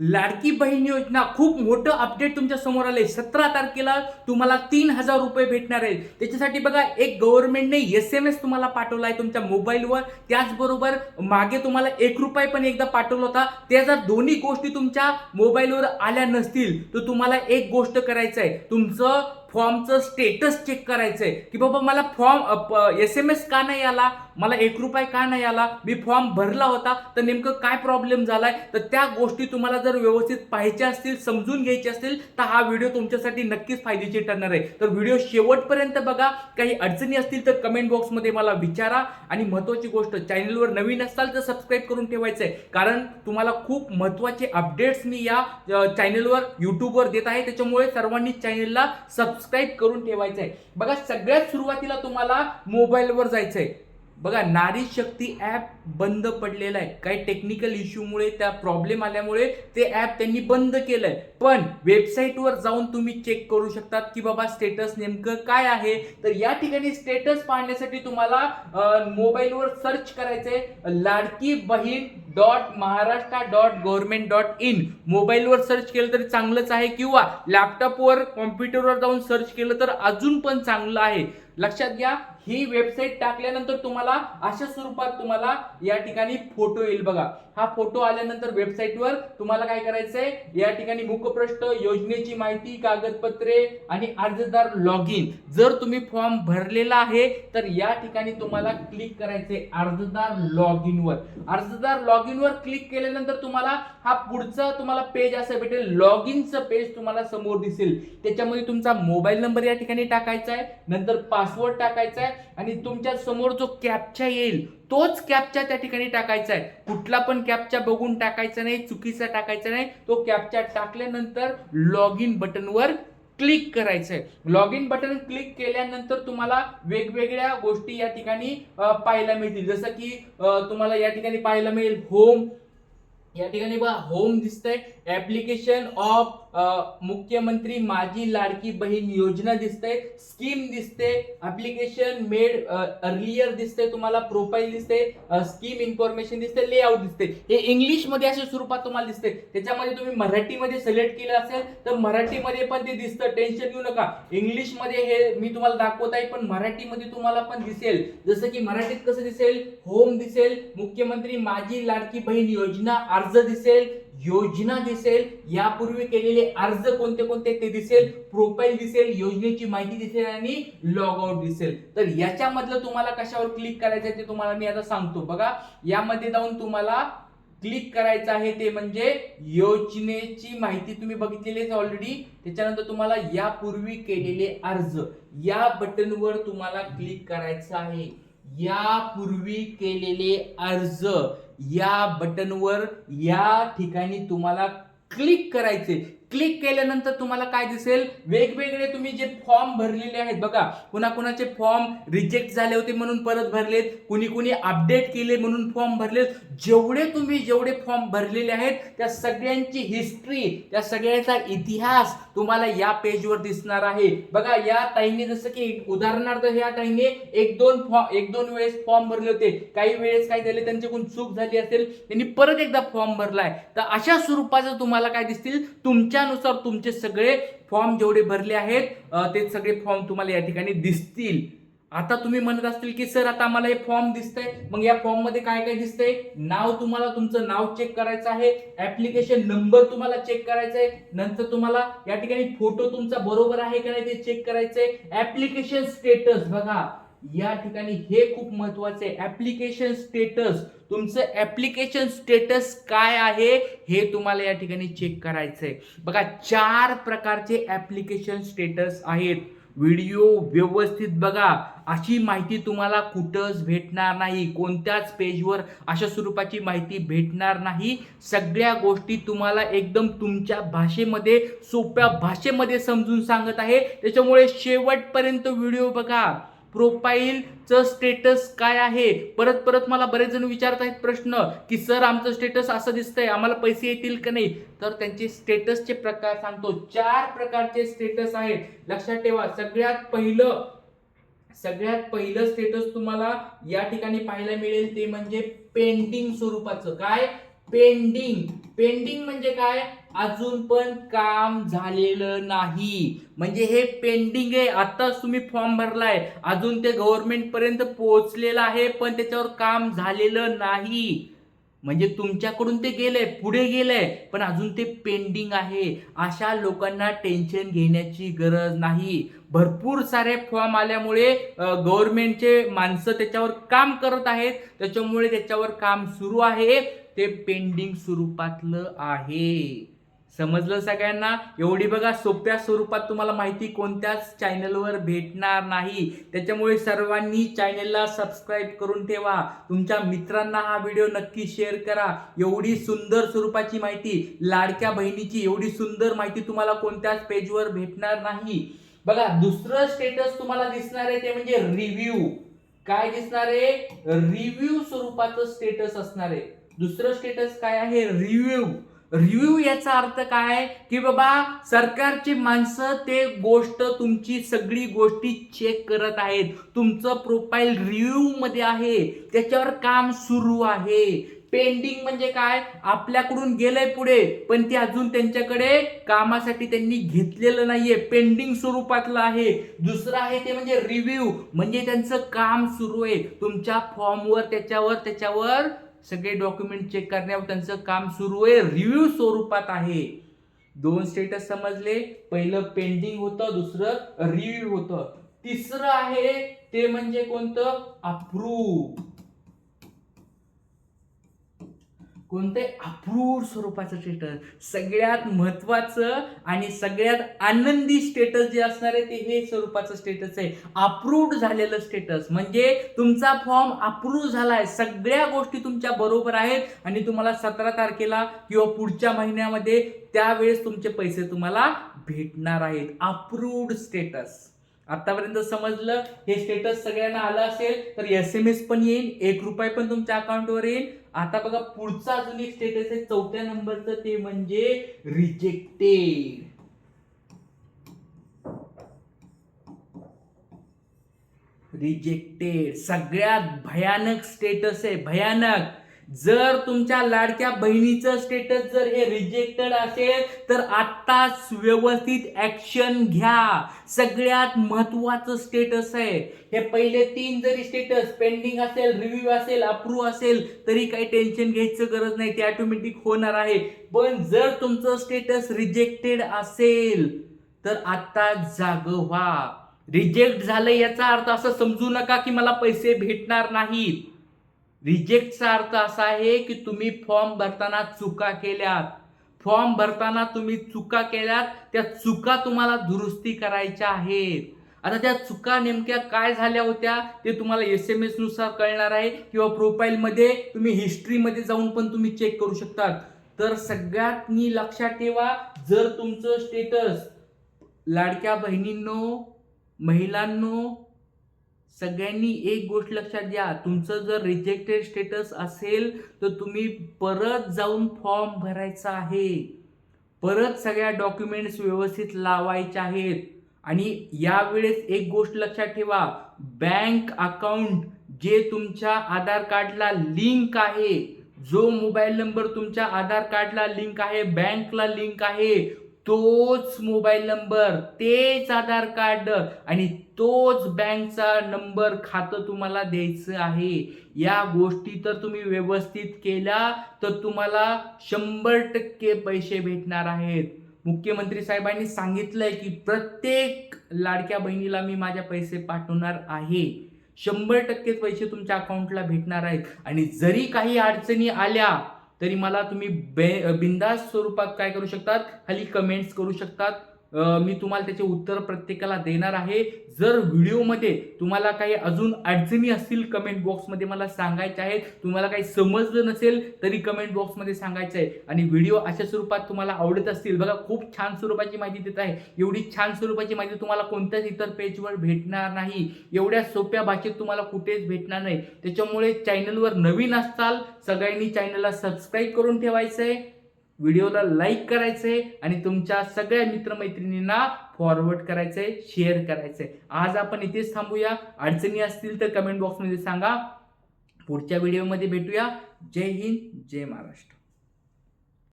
लाडकी बहीण योजना खूप मोठं अपडेट तुमच्यासमोर आलंय. सतरा तारखेला तुम्हाला तीन हजार रुपये भेटणार आहेत. त्याच्यासाठी बघा एक गव्हर्नमेंटने एस एम एस तुम्हाला पाठवला आहे तुमच्या मोबाईलवर त्याचबरोबर मागे तुम्हाला एक रुपये पण एकदा पाठवला होता. त्या जर दोन्ही गोष्टी तुमच्या मोबाईलवर आल्या नसतील तर तुम्हाला एक गोष्ट करायचं आहे तुमचं फॉर्मचं स्टेटस चेक करायचं आहे की बाबा मला फॉर्म एस एम एस का नाही आला? मला एक रुपये का नाही आला? मी फॉर्म भरला होता तर नेमकं काय प्रॉब्लेम झालाय? तर त्या गोष्टी तुम्हाला जर व्यवस्थित पाहायच्या असतील समजून घ्यायच्या असतील तर हा व्हिडिओ तुमच्यासाठी नक्कीच फायदेशीर ठरणार आहे. तर व्हिडिओ शेवटपर्यंत बघा. काही अडचणी असतील तर कमेंट बॉक्समध्ये मला विचारा. आणि महत्त्वाची गोष्ट चॅनलवर नवीन असाल तर सबस्क्राईब करून ठेवायचं आहे कारण तुम्हाला खूप महत्त्वाचे अपडेट्स मी या चॅनलवर यूट्यूबवर देत आहे. त्याच्यामुळे सर्वांनी चॅनलला सबस्क्राईब करून ठेवायचं आहे बघा सगळ्यात सुरुवातीला तुम्हाला मोबाईलवर जायचं आहे बघा नारी शक्ती ॲप बंद पडलेलं आहे. काही टेक्निकल इश्यूमुळे त्या प्रॉब्लेम आल्यामुळे ते ॲप त्यांनी बंद केलंय. पण वेबसाईटवर जाऊन तुम्ही चेक करू शकतात की बाबा स्टेटस नेमकं काय आहे? तर या ठिकाणी स्टेटस पाहण्यासाठी तुम्हाला मोबाईलवर सर्च करायचंय. Ladki Bahin dot Maharashtra dot government dot in मोबाईलवर सर्च केलं तरी चांगलंच आहे. किंवा लॅपटॉपवर कॉम्प्युटरवर जाऊन सर्च केलं तर अजून पण चांगलं आहे. लक्षात घ्या ही वेबसाईट टाकल्यानंतर तुम्हाला अशा स्वरूपात तुम्हाला या ठिकाणी फोटो येईल बघा. हा फोटो आल्यानंतर वेबसाईटवर तुम्हाला काय करायचंय? या ठिकाणी मुखपृष्ठ योजनेची माहिती कागदपत्रे आणि अर्जदार लॉग इन जर तुम्ही फॉर्म भरलेला आहे तर या ठिकाणी तुम्हाला क्लिक करायचंय अर्जदार लॉग इनवर अर्जदार लॉग इनवर क्लिक केल्यानंतर तुम्हाला हा पुढचा तुम्हाला पेज असं भेटेल. लॉग इनचं पेज तुम्हाला समोर दिसेल. त्याच्यामध्ये तुमचा मोबाईल नंबर या ठिकाणी टाकायचा आहे. नंतर पासवर्ड टाकायचा आहे आणि तुमच्यासमोर जो कॅपचा येईल तोच कॅपचा त्या ठिकाणी टाकायचा आहे कुठला पण कॅपचा बघून टाकायचा नाही चुकीचा टाकायचा नाही तो कॅपचा टाकल्यानंतर लॉग इन बटनवर क्लिक करायचं आहे लॉग इन बटन क्लिक केल्यानंतर तुम्हाला वेगवेगळ्या गोष्टी या ठिकाणी पाहायला मिळतील. जसं की तुम्हाला या ठिकाणी पाहायला मिळेल होम या ठिकाणी बघा होम दिसतंय. ऍप्लिकेशन ऑफ मुख्यमंत्री माझी लाडकी बहीण योजना दिसते स्कीम दिसते ऍप्लिकेशन मेड अर्लियर दिसते तुम्हाला प्रोफाईल दिसते स्कीम इन्फॉर्मेशन दिसते लेआउट दिसते. हे इंग्लिशमध्ये अशा स्वरूपात तुम्हाला दिसते. त्याच्यामध्ये तुम्ही मराठीमध्ये सिलेक्ट केलं असेल तर मराठीमध्ये पण ते दिसतं. टेन्शन घेऊ नका. इंग्लिशमध्ये हे मी तुम्हाला दाखवत आहे पण मराठीमध्ये तुम्हाला पण दिसेल. जसं की मराठीत कसं दिसेल? होम दिसेल. मुख्यमंत्री माझी लाडकी बहीण योजना अर्ज दिसेल. योजना दिसेल यापूर्वी केलेले अर्ज कोणते कोणते ते दिसेल प्रोफाईल दिसेल योजनेची माहिती दिसेल आणि लॉग आउट दिसेल. तर याच्यामधलं तुम्हाला कशावर क्लिक करायचं आहे ते तुम्हाला मी आता सांगतो. बघा यामध्ये जाऊन तुम्हाला क्लिक करायचं आहे ते म्हणजे योजनेची माहिती तुम्ही बघितलेलीच ऑलरेडी त्याच्यानंतर तुम्हाला यापूर्वी केलेले अर्ज. या बटनवर तुम्हाला क्लिक करायचं आहे. यापूर्वी केलेले अर्ज. या बटनवर या ठिकाणी तुम्हाला क्लिक करायचे क्लिक केल्यानंतर तुम्हाला काय दिसेल? वेगवेगळे तुम्ही जे फॉर्म भरलेले आहेत बघा कुणा कुणाचे फॉर्म रिजेक्ट झाले होते म्हणून परत भरलेत कुणी कुणी अपडेट केले म्हणून फॉर्म भरलेत. जेवढे तुम्ही जेवढे फॉर्म भरलेले आहेत त्या सगळ्यांची हिस्ट्री त्या सगळ्याचा इतिहास तुम्हाला या पेजवर दिसणार आहे. बघा या ताईने जसं की उदाहरणार्थ या ताईने एक दोन फॉर्म एक दोन वेळेस फॉर्म भरले होते. काही वेळेस काय झाले त्यांच्याकडून चूक झाली असेल त्यांनी परत एकदा फॉर्म भरलाय. तर अशा स्वरूपाचं तुम्हाला काय दिसतील? तुमच्या तुमच्यानुसार तुमचे सगळे फॉर्म जेवढे भरले आहेत ते सगळे फॉर्म तुम्हाला या ठिकाणी दिसतील. आता तुम्ही म्हणत असतील की सर आता आम्हाला हे फॉर्म दिसतंय. मग या फॉर्ममध्ये काय काय दिसतंय? नाव तुम्हाला तुमचं नाव चेक करायचं आहे. ऍप्लिकेशन नंबर तुम्हाला चेक करायचा आहे. नंतर तुम्हाला या ठिकाणी फोटो तुमचा बरोबर आहे का नाही ते चेक करायचंय ऍप्लिकेशन स्टेटस बघा. या ठिकाणी हे खूप महत्वाचं आहे ऍप्लिकेशन स्टेटस तुमचं ऍप्लिकेशन स्टेटस काय आहे हे तुम्हाला या ठिकाणी चेक करायचंय. बघा चार प्रकारचे ऍप्लिकेशन स्टेटस आहेत. व्हिडिओ व्यवस्थित बघा. अशी माहिती तुम्हाला कुठंच भेटणार नाही. कोणत्याच पेजवर अशा स्वरूपाची माहिती भेटणार नाही. सगळ्या गोष्टी तुम्हाला एकदम तुमच्या भाषेमध्ये सोप्या भाषेमध्ये समजून सांगत आहे. त्याच्यामुळे शेवटपर्यंत व्हिडिओ बघा. प्रोफाईलचं स्टेटस काय आहे? परत परत मला बरेच जण विचारत आहेत प्रश्न की सर आमचं स्टेटस असं दिसतंय आम्हाला पैसे येतील का नाही? तर त्यांचे स्टेटसचे प्रकार सांगतो. चार प्रकारचे स्टेटस आहेत. लक्षात ठेवा सगळ्यात पहिलं सगळ्यात पहिलं स्टेटस तुम्हाला या ठिकाणी पाहायला मिळेल ते म्हणजे पेंटिंग स्वरूपाचं. काय? पेंडिंग पेंडिंग म्हणजे काय? अजून पण काम झालेलं नाही. म्हणजे हे पेंडिंग आहे. आताच तुम्ही फॉर्म भरलाय. अजून ते गव्हर्नमेंट पर्यंत पोहोचलेलं आहे पण त्याच्यावर काम झालेलं नाही. म्हणजे तुमच्याकडून ते गेलंय पुढे गेलंय पण अजून ते पेंडिंग आहे. अशा लोकांना टेन्शन घेण्याची गरज नाही. भरपूर सारे फॉर्म आल्यामुळे गव्हर्नमेंटचे माणसं त्याच्यावर काम करत आहेत. त्याच्यामुळे त्याच्यावर काम सुरू आहे. ते पेंडिंग स्वरूपातलं आहे. समजलं सगळ्यांना? एवढी बघा सोप्या स्वरूपात तुम्हाला माहिती कोणत्याच चॅनलवर भेटणार नाही. त्याच्यामुळे सर्वांनी चॅनलला सबस्क्राईब करून ठेवा. तुमच्या मित्रांना हा व्हिडिओ नक्की शेअर करा. एवढी सुंदर स्वरूपाची माहिती लाडक्या बहिणीची एवढी सुंदर माहिती तुम्हाला कोणत्याच पेजवर भेटणार नाही. बघा दुसरं स्टेटस तुम्हाला दिसणार आहे ते म्हणजे रिव्ह्यू काय दिसणार आहे? रिव्ह्यू स्वरूपाचं स्टेटस असणार आहे. दुसरं स्टेटस काय आहे? रिव्ह्यू रिव्ह्यू याचा अर्थ काय की बाबा सरकारची माणसं ते गोष्ट तुमची सगळी गोष्टी चेक करत आहेत. तुमचं प्रोफाईल रिव्ह्यू मध्ये आहे. त्याच्यावर काम सुरू आहे. पेंडिंग म्हणजे काय? आपल्याकडून गेलंय पुढे पण ते अजून त्यांच्याकडे कामासाठी त्यांनी घेतलेलं नाहीये. पेंडिंग स्वरूपातलं आहे. दुसरं आहे ते म्हणजे रिव्ह्यू म्हणजे त्यांचं काम सुरू आहे. तुमच्या फॉर्मवर त्याच्यावर त्याच्यावर सगळे डॉक्युमेंट चेक करण्यावर त्यांचं काम सुरू आहे. रिव्ह्यू स्वरूपात आहे. दोन स्टेटस समजले. पहिलं पेंडिंग होतं दुसरं रिव्ह्यू होतं. तिसरं आहे ते म्हणजे कोणतं? अप्रूव्ह कोणते अप्रूव्ड स्वरूपाचं स्टेटस सगळ्यात महत्त्वाचं आणि सगळ्यात आनंदी स्टेटस जे असणार आहे ते हे स्वरूपाचं स्टेटस आहे. अप्रूव्ड झालेलं स्टेटस म्हणजे तुमचा फॉर्म अप्रूव्ह झाला आहे सगळ्या गोष्टी तुमच्या बरोबर आहेत आणि तुम्हाला सतरा तारखेला किंवा पुढच्या महिन्यामध्ये त्यावेळेस तुमचे पैसे तुम्हाला भेटणार आहेत. अप्रूव्ड स्टेटस आतापर्यंत समजलं हे स्टेटस सगळ्यांना आलं असेल तर एस एम एस पण येईल एक रुपये पण तुमच्या अकाउंटवर येईल. आता बघा पुढचा अजून एक स्टेटस आहे चौथ्या नंबरचं ते म्हणजे रिजेक्टेड रिजेक्टेड सगळ्यात भयानक स्टेटस आहे भयानक. जर तुमच्या लाडक्या बहिणीचं स्टेटस जर हे रिजेक्टेड असेल तर आत्ताच व्यवस्थित ऍक्शन घ्या. सगळ्यात महत्वाचं स्टेटस आहे. हे पहिले तीन जरी स्टेटस पेंडिंग असेल रिव्ह्यू असेल अप्रूव्ह असेल तरी काही टेन्शन घ्यायचं गरज नाही ते ऑटोमॅटिक होणार आहे. पण जर तुमचं स्टेटस रिजेक्टेड असेल तर आत्ता जाग व्हा. रिजेक्ट झालं याचा अर्थ असं समजू नका की मला पैसे भेटणार नाहीत. रिजेक्टचा अर्थ असा आहे की तुम्ही फॉर्म भरताना चुका केल्यात. फॉर्म भरताना तुम्ही चुका केल्यात त्या चुका तुम्हाला दुरुस्ती करायच्या आहेत. आता त्या चुका नेमक्या काय झाल्या होत्या ते तुम्हाला एस एम एसनुसार कळणार आहे किंवा प्रोफाईलमध्ये तुम्ही हिस्ट्रीमध्ये जाऊन पण तुम्ही चेक करू शकतात. तर सगळ्यात मी लक्षात ठेवा जर तुमचं स्टेटस लाडक्या बहिणींनो महिलांनो सगळ्यांनी एक गोष्ट लक्षात घ्या. तुमचं जर रिजेक्टेड स्टेटस असेल तर तुम्ही परत जाऊन फॉर्म भरायचा आहे. परत सगळ्या डॉक्युमेंट्स व्यवस्थित लावायच्या आहेत. आणि यावेळेस एक गोष्ट लक्षात ठेवा. बँक अकाउंट जे तुमच्या आधार कार्डला लिंक आहे जो मोबाईल नंबर तुमच्या आधार कार्डला लिंक आहे बँकला लिंक आहे तोच मोबाईल नंबर तेच आधार कार्ड आणि तोच बँकचा नंबर खातं तुम्हाला द्यायचं आहे. या गोष्टी तर तुम्ही व्यवस्थित केल्या तर तुम्हाला शंभर टक्के पैसे भेटणार आहेत. मुख्यमंत्री साहेबांनी सांगितलंय की प्रत्येक लाडक्या बहिणीला मी माझ्या पैसे पाठवणार आहे. शंभर टक्के पैसे तुमच्या अकाउंटला भेटणार आहेत. आणि जरी काही अडचणी आल्या तरी मला तुम्ही बे बिंदास स्वरूपात काय करू शकतात? खाली कमेंट्स करू शकतात. मी तुम्हाला त्याचे उत्तर प्रत्येकाला देणार आहे. जर व्हिडिओमध्ये तुम्हाला काही अजून अडचणी असतील कमेंट बॉक्समध्ये मला सांगायच्या आहेत. तुम्हाला काही समजलं नसेल तरी कमेंट बॉक्समध्ये सांगायचं आहे. आणि व्हिडिओ अशा स्वरूपात तुम्हाला आवडत असतील बघा खूप छान स्वरूपाची माहिती देत आहे. एवढी छान स्वरूपाची माहिती तुम्हाला कोणत्याच इतर पेजवर भेटणार नाही. एवढ्या सोप्या भाषेत तुम्हाला कुठेच भेटणार नाही. त्याच्यामुळे चॅनलवर नवीन असताल सगळ्यांनी चॅनलला सबस्क्राईब करून ठेवायचं आहे व्हिडिओला लाईक करायचं आहे आणि तुमच्या सगळ्या मित्रमैत्रिणींना फॉरवर्ड करायचं आहे शेअर करायचं आहे आज आपण इथेच थांबूया. अडचणी असतील तर कमेंट बॉक्समध्ये सांगा. पुढच्या व्हिडिओमध्ये भेटूया. जय हिंद जय महाराष्ट्र.